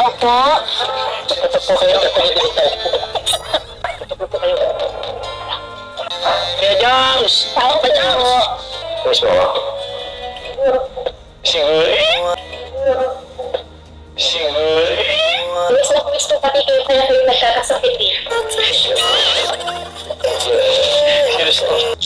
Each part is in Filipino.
Tao po. Ito po kayo. Ito po kayo. Kuya Joms! Tao po. Miss mo ako? Siguro. Siguro. Miss ko pati kayo kaya kayo nagkakasakit eh. Yung nagkakasakit.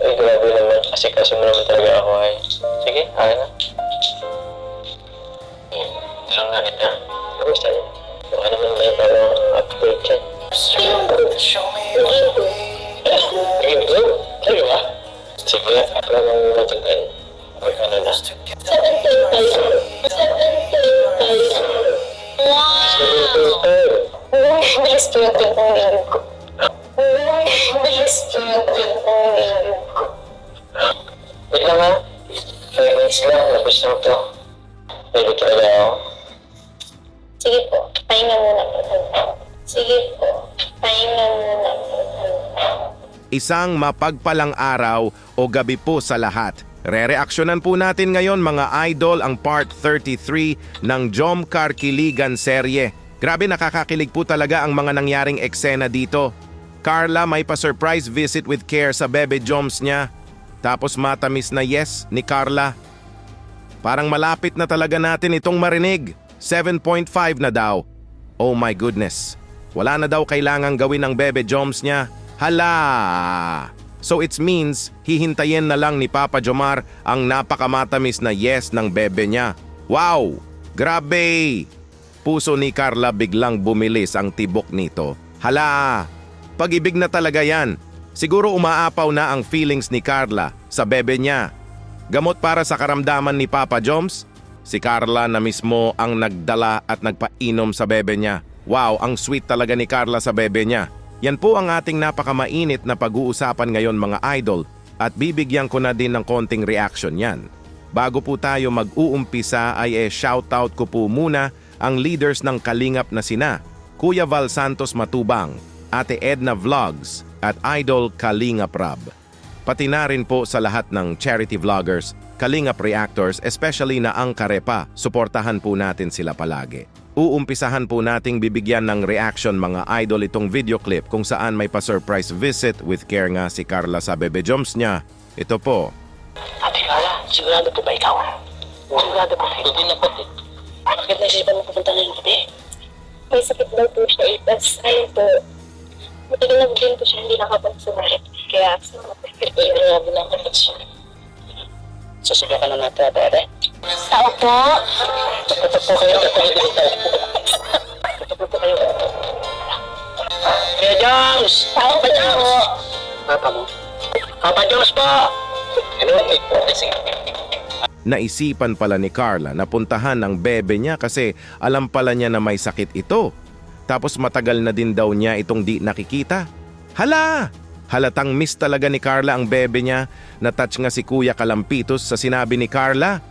Ay, grabe naman. Kasi kaso mo naman talaga ako ay. Sige, akin na. Lang. Ito. Pwede talaga ako. Sige po, pahinga muna po. Sige po, pahinga muna po. Isang mapagpalang araw o gabi po sa lahat. Re-reaksyonan po natin ngayon mga idol ang part 33 ng Jom Karkiligan serye. Grabe nakakakilig po talaga ang mga nangyaring eksena dito. Carla may pa-surprise visit with care sa bebe Joms niya. Tapos matamis na yes ni Carla. Parang malapit na talaga natin itong marinig. 7.5 na daw. Oh my goodness. Wala na daw kailangang gawin ng bebe Joms niya. Hala! So it means hihintayin na lang ni Papa Jomar ang napakamatamis na yes ng bebe niya. Wow! Grabe! Puso ni Carla biglang bumilis ang tibok nito. Hala! Pag-ibig na talaga yan. Siguro umaapaw na ang feelings ni Carla sa bebe niya. Gamot para sa karamdaman ni Papa Joms? Si Carla na mismo ang nagdala at nagpainom sa bebe niya. Wow, ang sweet talaga ni Carla sa bebe niya. Yan po ang ating napakamainit na pag-uusapan ngayon mga idol at bibigyan ko na din ng konting reaction yan. Bago po tayo mag-uumpisa ay eh shoutout ko po muna ang leaders ng Kalingap na sina Kuya Val Santos Matubang, Ate Edna Vlogs at Idol Kalingap Rab. Pati na rin po sa lahat ng charity vloggers, Kalingap Reactors, especially na ang Karepa, suportahan po natin sila palagi. Uumpisahan po nating bibigyan ng reaction mga idol itong video clip kung saan may pa-surprise visit with care nga si Carla sa bebe Joms niya. Ito po. Ate Carla, sigurado po ba ikaw? Sigurado po ba? Hindi na po. Bakit naisipan mo pupunta ngayong gabi? May sakit daw po siya eh. Tapos ano po, matagal na din po siya hindi nakapagsumalit. Kaya Ay, grabe na ako. Susubukan na natin ate ate. Tao po. Ito po kayo. Ito po kayo. Kuya Joms! Tao po. Papa mo? Papa Joms po! Ano? Sige. Naisipan pala ni Carla na puntahan ang bebe niya kasi alam pala niya na may sakit ito. Tapos matagal na din daw niya itong di nakikita. Hala! Halatang miss talaga ni Carla ang bebe niya. Na-touch nga si Kuya Kalampitos sa sinabi ni Carla.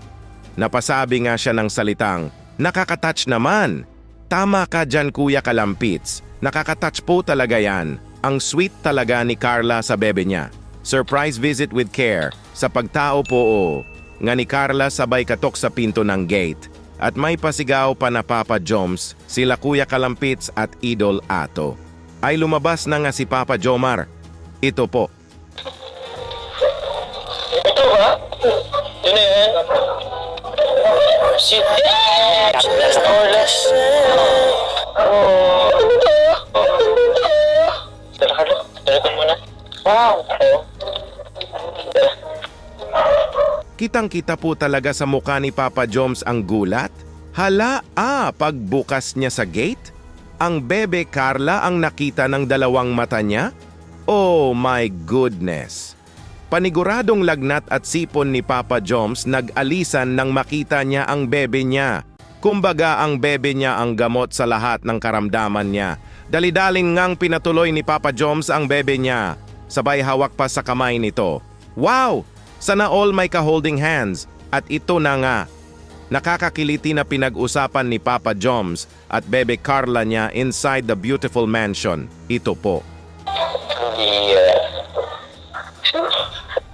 Napasabi nga siya ng salitang, Nakakatouch naman. Tama ka dyan Kuya Kalampits. Nakakatouch po talaga yan. Ang sweet talaga ni Carla sa bebe niya. Surprise visit with care. Sa pagtao po o. Nga ni Carla sabay katok sa pinto ng gate. At may pasigaw pa na Papa Joms, sila Kuya Kalampits at Idol Ato. Ay lumabas na nga si Papa Jomar. Ito po. Ito ba? Yun na yan. Si... Oh. Ano to? Tara, Carlo. Tara ko muna. Wow. Kitang-kita po talaga sa mukha ni Papa Joms ang gulat. Hala, ah, pagbukas niya sa gate, ang bebe Carla ang nakita ng dalawang mata niya? Oh my goodness! Paniguradong lagnat at sipon ni Papa Joms nag-alisan nang makita niya ang bebe niya. Kumbaga ang bebe niya ang gamot sa lahat ng karamdaman niya. Dalidaling ngang pinatuloy ni Papa Joms ang bebe niya. Sabay hawak pa sa kamay nito. Wow! Sana all may ka-holding hands. At ito na nga. Nakakakiliti na pinag-usapan ni Papa Joms at bebe Carla niya inside the beautiful mansion. Ito po. Hindi, uh...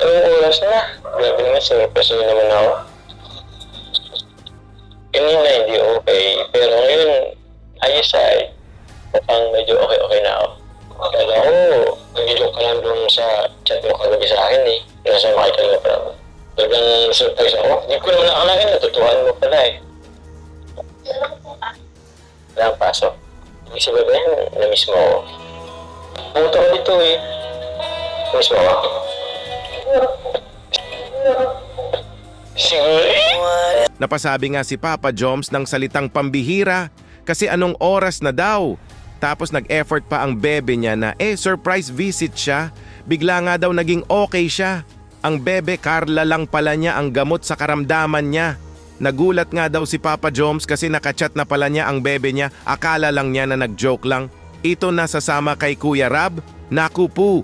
Anong oras na? Grabe naman, sinipasyo naman ako. Kanina okay. Pero ngayon, ayos ay, mukhang medyo okay-okay na ako. Kala ko, nag-joke ka lang doon sa chat mo kagabi sa akin eh. Nasa makikita pa naman. Talagang surprise ako. Hindi ko naman nakalain, natutuhan mo pala eh. Wala ang pasok. Ibig sabihin na-miss mo ako. Pumunta ko dito eh. Miss mo. Napasabi nga si Papa Joms ng salitang pambihira kasi anong oras na daw. Tapos nag-effort pa ang bebe niya na eh surprise visit siya. Bigla nga daw naging okay siya. Ang bebe Carla lang pala niya ang gamot sa karamdaman niya. Nagulat nga daw si Papa Joms kasi nakachat na pala niya ang bebe niya. Akala lang niya na nag-joke lang. Ito nasasama kay Kuya Rab? Naku po.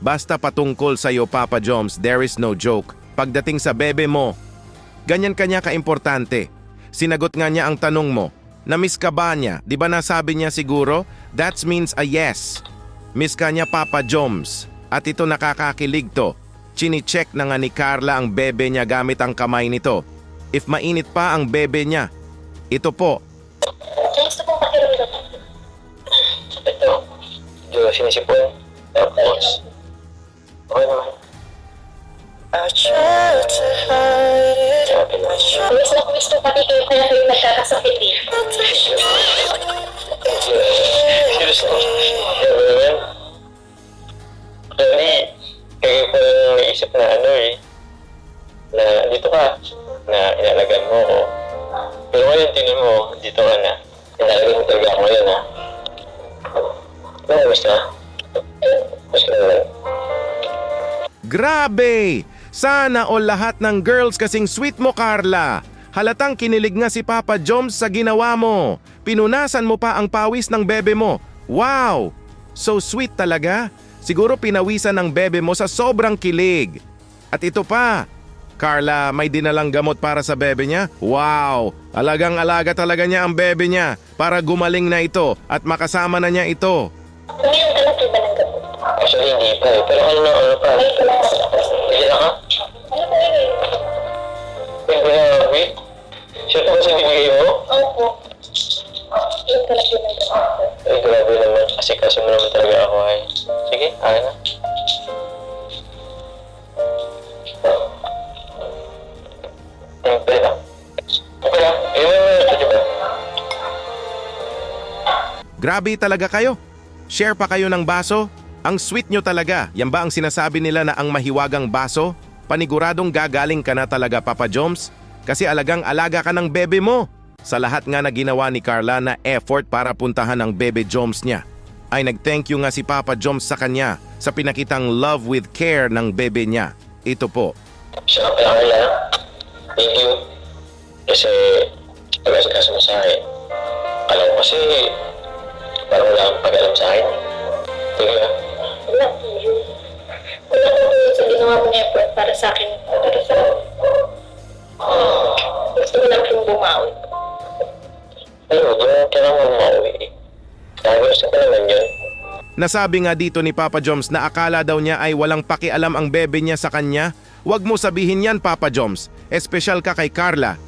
Basta patungkol sa iyo Papa Joms, there is no joke. Pagdating sa bebe mo, ganyan kanya kaimportante. Sinagot nga niya ang tanong mo, na-miss ka ba niya? Di ba nasabi niya siguro? That means a yes. Miss ka niya Papa Joms. At ito nakakakilig to. Chini-check na nga ni Carla ang bebe niya gamit ang kamay nito. If mainit pa ang bebe niya. Ito po, sinisipon. Tapos, okay naman. Sabi na. Kuwis na kuwis na pati kayo kaya kayo nagkakasakit eh. Serious na. Sabi naman. Actually, kaya ko naisip na ano eh. Na dito ka. Na inalagaan mo ako. Pero ngayon, tingin mo, dito ka na. Inalagaan mo talaga ako ngayon Grabe! Sana o lahat ng girls kasing sweet mo, Carla. Halatang kinilig nga si Papa Joms sa ginawa mo. Pinunasan mo pa ang pawis ng bebe mo. Wow! So sweet talaga. Siguro pinawisan ng bebe mo sa sobrang kilig. At ito pa, Carla, may dinalang gamot para sa bebe niya? Wow! Alagang alaga talaga niya ang bebe niya para gumaling na ito at makasama na niya ito. Ngayon lang po ba ng gamot? Actually, hindi pa eh. Pero ano na, ano pa? Ngayon ka lang sa tapos. Hindi na ka? Ano po yun? Hindi na, wait. Sure ka ba sa bibigay mo? Opo. Lang po ng gamot. Ay, grabe naman. Kasi kaso mo naman talaga ako ay. Sige, akin na. Ba? May may ba? Grabe talaga kayo. Share pa kayo ng baso? Ang sweet nyo talaga. Yan ba ang sinasabi nila na ang mahiwagang baso? Paniguradong gagaling ka na talaga, Papa Joms. Kasi alagang alaga ka ng bebe mo. Sa lahat nga na ginawa ni Carla na effort para puntahan ang bebe Joms niya. Ay nag-thank you nga si Papa Joms sa kanya sa pinakitang love with care ng bebe niya. Ito po. Ka pala kaya. Thank you. Kasi, pag-asikaso mo sa akin. Alam kasi, parang wala kang pag-alam sa akin. You ah. Wala po yun. Wala po yun sa ginawa mo na effort para sa akin. Para sa Gusto ko lang pong bumawi. Ay, huwag mo kailangan. Dahil gusto ko naman yun. Nasabi nga dito ni Papa Joms na akala daw niya ay walang pakialam ang bebe niya sa kanya. Huwag mo sabihin yan Papa Joms, espesyal ka kay Carla.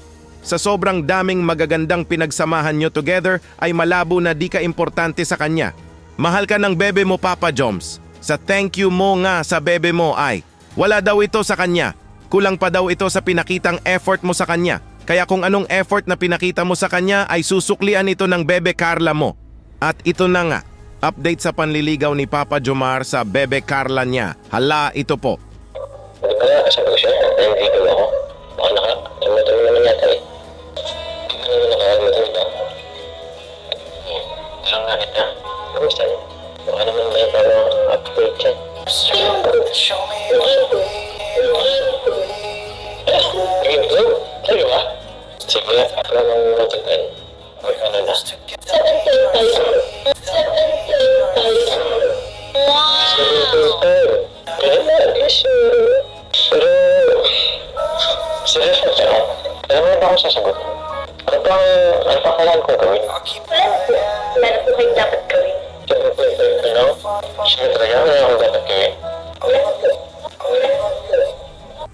Sa sobrang daming magagandang pinagsamahan nyo together ay malabo na di ka importante sa kanya. Mahal ka ng bebe mo Papa Joms. Sa thank you mo nga sa bebe mo ay, wala daw ito sa kanya. Kulang pa daw ito sa pinakitang effort mo sa kanya. Kaya kung anong effort na pinakita mo sa kanya ay susuklian ito ng bebe Carla mo. At ito na nga, update sa panliligaw ni Papa Jomar sa bebe Carla niya. Hala, ito po. Hindi ba, sabi ko siya,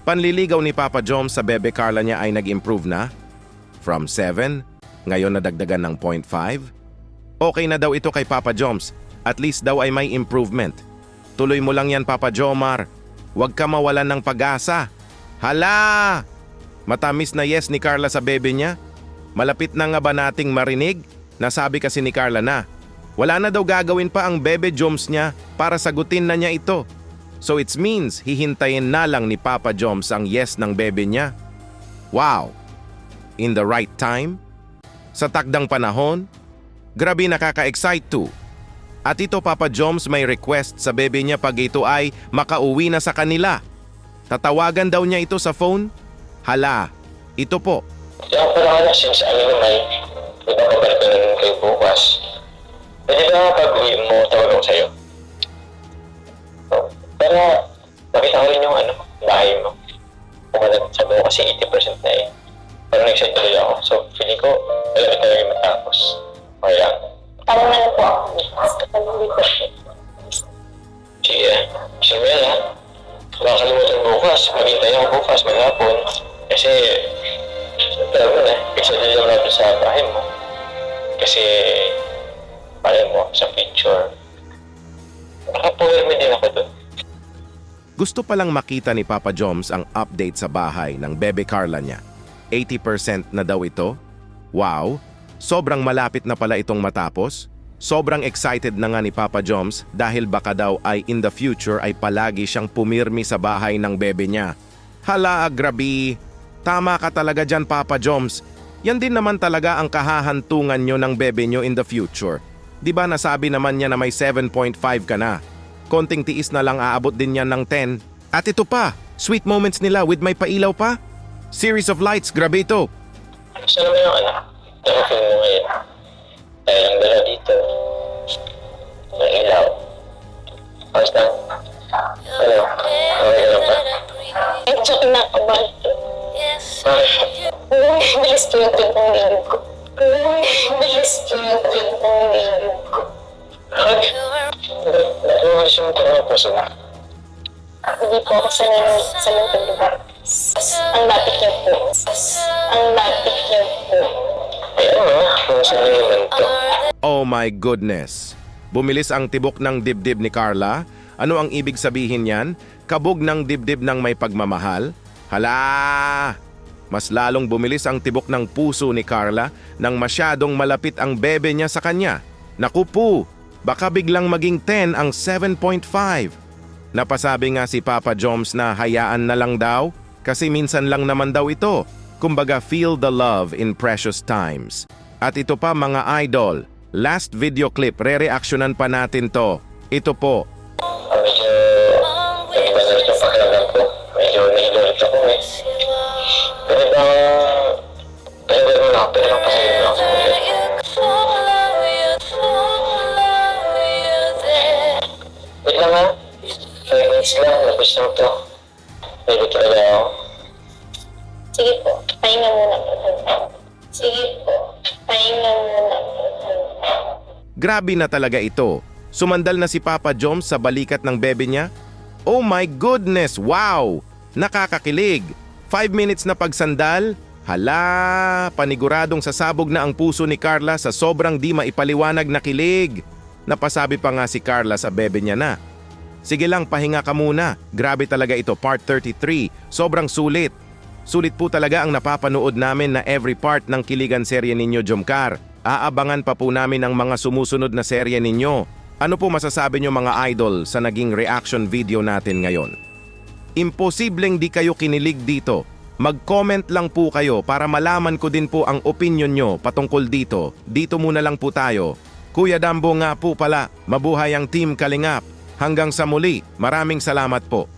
Panliligaw ni Papa Joms sa bebe Carla niya ay nag-improve na. From 7 Ngayon nadagdagan ng 0.5? Okay na daw ito kay Papa Joms. At least daw ay may improvement. Tuloy mo lang yan Papa Jomar. Huwag ka mawalan ng pag-asa. Hala! Matamis na yes ni Carla sa bebe niya. Malapit na nga ba nating marinig? Nasabi kasi ni Carla na. Wala na daw gagawin pa ang bebe Joms niya para sagutin na niya ito. So it means hihintayin na lang ni Papa Joms ang yes ng bebe niya. Wow! In the right time? Sa takdang panahon? Grabe nakaka-excite too. At ito Papa Joms may request sa bebe niya pag ito ay makauwi na sa kanila. Tatawagan daw niya ito sa phone? Hala, ito po. Pala ka na, since ano naman, iba ka balik na naman kayo bukas. Pwede ba pag uwi mo, tawag ako sa'yo? Oh, Pero, makita ko rin yung ano, bahay mo. Kung ano, sabi ko kasi 80% na eh. Pero nag-excited tuloy ako. So, feeling ko, alam ko talaga matapos. Kaya, Parang na lang po ako. Hindi sige, mo yan ha. Makakalimutan bukas, maghintay ako bukas, maghapon. Kasi, mo na, excited lang natin sa bahay mo. Kasi, alam mo, sa picture, nakapower mo din ako doon. Gusto palang makita ni Papa Joms ang update sa bahay ng bebe Carla niya. 80% na daw ito? Wow! Sobrang malapit na pala itong matapos? Sobrang excited na nga ni Papa Joms dahil baka daw ay in the future ay palagi siyang pumirmi sa bahay ng bebe niya. Hala, grabe! Tama ka talaga dyan, Papa Joms. Yan din naman talaga ang kahahantungan nyo ng bebe nyo in the future. Di ba nasabi naman niya na may 7.5 ka na? Konting tiis na lang aabot din yan ng 10. At ito pa, sweet moments nila with may pailaw pa. Series of lights, grabe ito. Gusto naman yung ano, nakafil mo ngayon. Dahil ang dala dito, may ilaw. Ayos lang. Ano, okay ka lang ba? Medyo kinakabahan po. Bakit? Uy, bilis po yung tintang nilog ko. Uy, bilis po yung tintang nilog ko. Bakit? Nakuha siya mo ito ng puso mo. Hindi po ako sanay sa mental lugar. Ang lapit niyo po. Ang lapit niyo po. Ay ano, kung saan naman to. Oh my goodness. Bumilis ang tibok ng dibdib ni Carla. Ano ang ibig sabihin yan? Kabog ng dibdib ng may pagmamahal? Hala! Mas lalong bumilis ang tibok ng puso ni Carla nang masyadong malapit ang bebe niya sa kanya. Naku po, baka biglang maging 10 ang 7.5. Napasabi nga si Papa Joms na hayaan na lang daw kasi minsan lang naman daw ito. Kumbaga feel the love in precious times. At ito pa mga idol, last video clip, re-reactionan pa natin to. Ito po, medyo, nag-iba na rin yung pakiramdam ko. Medyo nailulit ako eh. Pero ba, ba mo na, pero lang pasayin mo ako. Wait lang ha. Five minutes lang, labas lang to. Pwede talaga ako. Sige po, pahinga muna po. Sige po, pahinga muna po. grabe na talaga ito. Sumandal na si Papa Joms sa balikat ng bebe niya. Oh my goodness, wow! Nakakakilig. 5 minutes na pagsandal, hala, paniguradong sasabog na ang puso ni Carla sa sobrang di maipaliwanag na kilig. Napasabi pa nga si Carla sa bebe niya na, Sige lang, pahinga ka muna. Grabe talaga ito, part 33. Sobrang sulit. Sulit po talaga ang napapanood namin na every part ng Kiligan serye ninyo, Jomcar. Aabangan pa po namin ang mga sumusunod na serye ninyo. Ano po masasabi nyo mga idol sa naging reaction video natin ngayon? Imposibleng di kayo kinilig dito. Mag-comment lang po kayo para malaman ko din po ang opinion nyo patungkol dito. Dito muna lang po tayo. Kuya Dambo nga po pala, mabuhay ang Team Kalingap. Hanggang sa muli, maraming salamat po.